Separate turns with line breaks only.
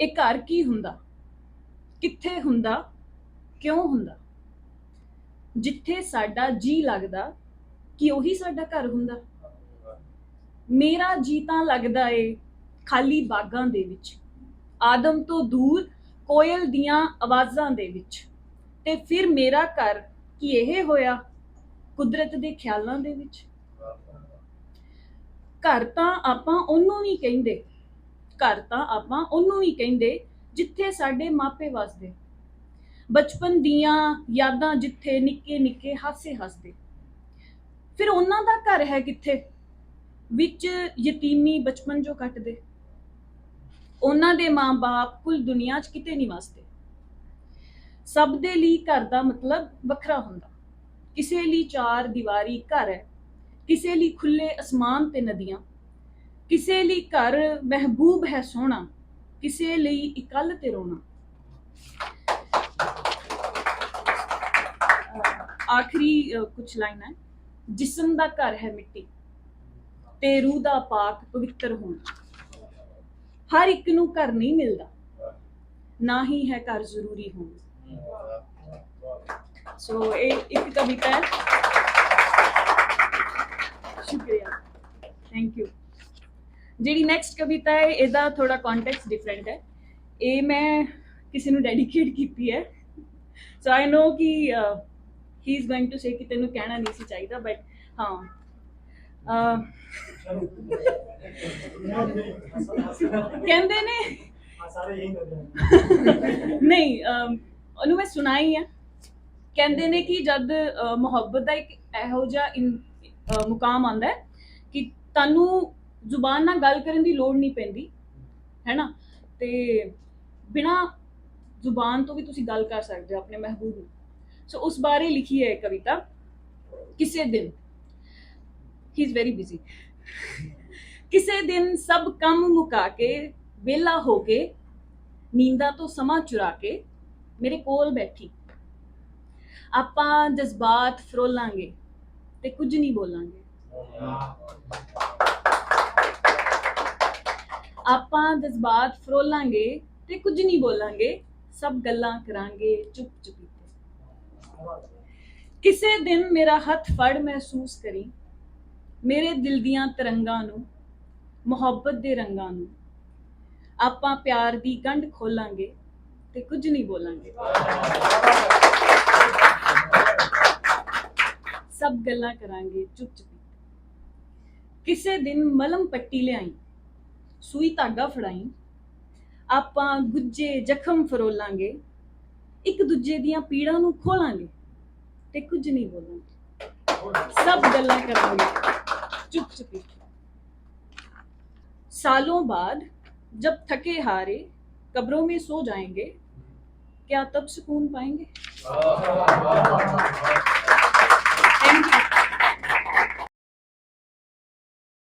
ਇਹ ਘਰ ਕੀ ਹੁੰਦਾ? ਕਿੱਥੇ ਹੁੰਦਾ? ਕਿਉਂ ਹੁੰਦਾ? ਜਿੱਥੇ ਸਾਡਾ ਜੀ ਲੱਗਦਾ, ਕਿ ਉਹੀ ਸਾਡਾ ਘਰ ਹੁੰਦਾ? ਮੇਰਾ ਜੀ ਤਾਂ ਲੱਗਦਾ ਏ ਖਾਲੀ ਬਾਗਾਂ ਦੇ ਵਿੱਚ, ਆਦਮ ਤੋਂ ਦੂਰ ਕੋਇਲ ਦੀਆਂ ਆਵਾਜ਼ਾਂ ਦੇ ਵਿੱਚ। ਤੇ ਫਿਰ ਮੇਰਾ ਘਰ ਕੀ ਇਹ ਹੋਇਆ? ਕੁਦਰਤ ਦੇ ਖਿਆਲਾਂ ਦੇ ਵਿੱਚ? ਘਰ ਤਾਂ ਆਪਾਂ ਉਹਨੂੰ ਨਹੀਂ ਕਹਿੰਦੇ। ਘਰ ਤਾਂ ਆਪਾਂ ਉਹਨੂੰ ਹੀ ਕਹਿੰਦੇ ਜਿੱਥੇ ਸਾਡੇ ਮਾਪੇ ਵਸਦੇ। ਬਚਪਨ ਦੀਆਂ ਯਾਦਾਂ ਜਿੱਥੇ ਨਿੱਕੇ ਨਿੱਕੇ ਹਾਸੇ ਹੱਸਦੇ। ਫਿਰ ਉਹਨਾਂ ਦਾ ਘਰ ਹੈ ਕਿੱਥੇ? ਵਿੱਚ ਯਤੀਮੀ ਬਚਪਨ ਜੋ ਕੱਟਦੇ। ਉਹਨਾਂ ਦੇ ਮਾਂ-ਬਾਪ ਕੁੱਲ ਦੁਨੀਆ 'ਚ ਕਿਤੇ ਨਹੀਂ ਵਸਦੇ। ਸਭ ਦੇ ਲਈ ਘਰ ਦਾ ਮਤਲਬ ਵੱਖਰਾ ਹੁੰਦਾ। ਕਿਸੇ ਲਈ ਚਾਰ ਦੀਵਾਰੀ ਘਰ ਹੈ, ਕਿਸੇ ਲਈ ਖੁੱਲੇ ਅਸਮਾਨ ਤੇ ਨਦੀਆਂ ਕਿਸੇ ਲਈ ਘਰ ਮਹਿਬੂਬ ਹੈ ਸੋਹਣਾ, ਕਿਸੇ ਲਈ ਇਕੱਲ ਤੇ ਰੋਣਾ। ਆਖਰੀ ਕੁਝ ਲਾਈਨ ਹੈ। ਜਿਸਮ ਦਾ ਘਰ ਹੈ ਮਿੱਟੀ, ਤੇ ਰੂਹ ਦਾ ਪਾਕ ਪਵਿੱਤਰ ਹੋਣਾ। ਹਰ ਇੱਕ ਨੂੰ ਘਰ ਨਹੀਂ ਮਿਲਦਾ, ਨਾ ਹੀ ਹੈ ਘਰ ਜ਼ਰੂਰੀ ਹੋਣਾ। ਸੋ ਇਹ ਇੱਕ ਕਵਿਤਾ ਹੈ। ਸ਼ੁਕਰੀਆ। ਥੈਂਕ ਯੂ ਜਿਹੜੀ ਨੈਕਸਟ ਕਵਿਤਾ ਹੈ ਇਹਦਾ ਥੋੜਾ ਕੰਟੈਕਸਟ ਡਿਫਰੈਂਟ ਹੈ ਇਹ ਮੈਂ ਕਿਸੇ ਨੂੰ ਡੈਡੀਕੇਟ ਕੀਤੀ ਹੈ ਸੋ ਆਈ نو ਕਿ he is going to say ਕਿ ਤੈਨੂੰ ਕਹਿਣਾ ਨਹੀਂ ਸੀ ਚਾਹੀਦਾ ਬਟ ਹਾਂ ਅਹ, ਕਹਿੰਦੇ ਨੇ
ਸਾਰੇ ਯਹੀ ਕਰਦੇ हैं
ਨਹੀਂ ਅਮ, ਉਹਨੂੰ ਮੈਂ ਸੁਣਾਈ ਆ ਕਹਿੰਦੇ ਨੇ ਕਿ ਜਦ ਅ, ਮੁਹੱਬਤ ਦਾ ਇੱਕ ਇਹੋ ਜਿਹਾ ਇਨ- ਅ, ਮੁਕਾਮ ਆਉਂਦਾ ਹੈ ਕਿ ਤੁਹਾਨੂੰ ਜ਼ੁਬਾਨ ਨਾਲ ਗੱਲ ਕਰਨ ਦੀ ਲੋੜ ਨਹੀਂ ਪੈਂਦੀ, ਹੈਨਾ? ਤੇ ਬਿਨਾ ਜ਼ੁਬਾਨ ਤੋਂ ਵੀ ਤੁਸੀਂ ਗੱਲ ਕਰ ਸਕਦੇ ਹੋ ਆਪਣੇ ਮਹਿਬੂਬ ਨੂੰ। ਸੋ ਉਸ ਬਾਰੇ ਲਿਖੀ ਹੈ ਇਹ ਕਵਿਤਾ, ਕਿਸੇ ਦਿਨ। ਹੀ ਇਜ਼ ਵੈਰੀ ਬਿਜ਼ੀ ਕਿਸੇ ਦਿਨ ਸਭ ਕੰਮ ਮੁਕਾ ਕੇ, ਵਿਹਲਾ ਹੋ ਕੇ, ਨੀਂਦਾਂ ਤੋਂ ਸਮਾਂ ਚੁਰਾ ਕੇ ਮੇਰੇ ਕੋਲ ਬੈਠੀ। ਆਪਾਂ ਜਜ਼ਬਾਤ ਫਰੋਲਾਂਗੇ ਤੇ ਕੁਝ ਨਹੀਂ ਬੋਲਾਂਗੇ। ਆਪਾਂ ਜਜ਼ਬਾਤ ਫਰੋਲਾਂਗੇ ਤੇ ਕੁਝ ਨਹੀਂ ਬੋਲਾਂਗੇ, ਸਭ ਗੱਲਾਂ ਕਰਾਂਗੇ ਚੁੱਪ ਚੁਪੀਤੇ। ਕਿਸੇ ਦਿਨ ਮੇਰਾ ਹੱਥ ਫੜ ਮਹਿਸੂਸ ਕਰੀ, ਮੇਰੇ ਦਿਲ ਦੀਆਂ ਤਰੰਗਾਂ ਨੂੰ, ਮੁਹੱਬਤ ਦੇ ਰੰਗਾਂ ਨੂੰ। ਆਪਾਂ ਪਿਆਰ ਦੀ ਗੰਢ ਖੋਲਾਂਗੇ ਤੇ ਕੁਝ ਨਹੀਂ ਬੋਲਾਂਗੇ। ਸਭ ਗੱਲਾਂ ਕਰਾਂਗੇ ਚੁੱਪ ਚੁਪੀਤੇ। ਕਿਸੇ ਦਿਨ ਮਲਮ ਪੱਟੀ ਲਿਆਈ ਸੂਈ ਧਾਗਾ ਫੜਾਈ ਆਪਾਂ ਗੁੱਜੇ ਜ਼ਖਮ ਫਰੋਲਾਂਗੇ ਇੱਕ ਦੂਜੇ ਦੀਆਂ ਪੀੜਾਂ ਨੂੰ ਖੋਲਾਂਗੇ ਤੇ ਕੁਝ ਨਹੀਂ ਬੋਲਾਂਗੇ ਸਭ ਗੱਲਾਂ ਕਰਾਂਗੇ ਚੁੱਪ ਚੁਪੀ सालों बाद जब थके हारे कब्रों में सो जाएंगे क्या तब सुकून पाएंगे थैंक यू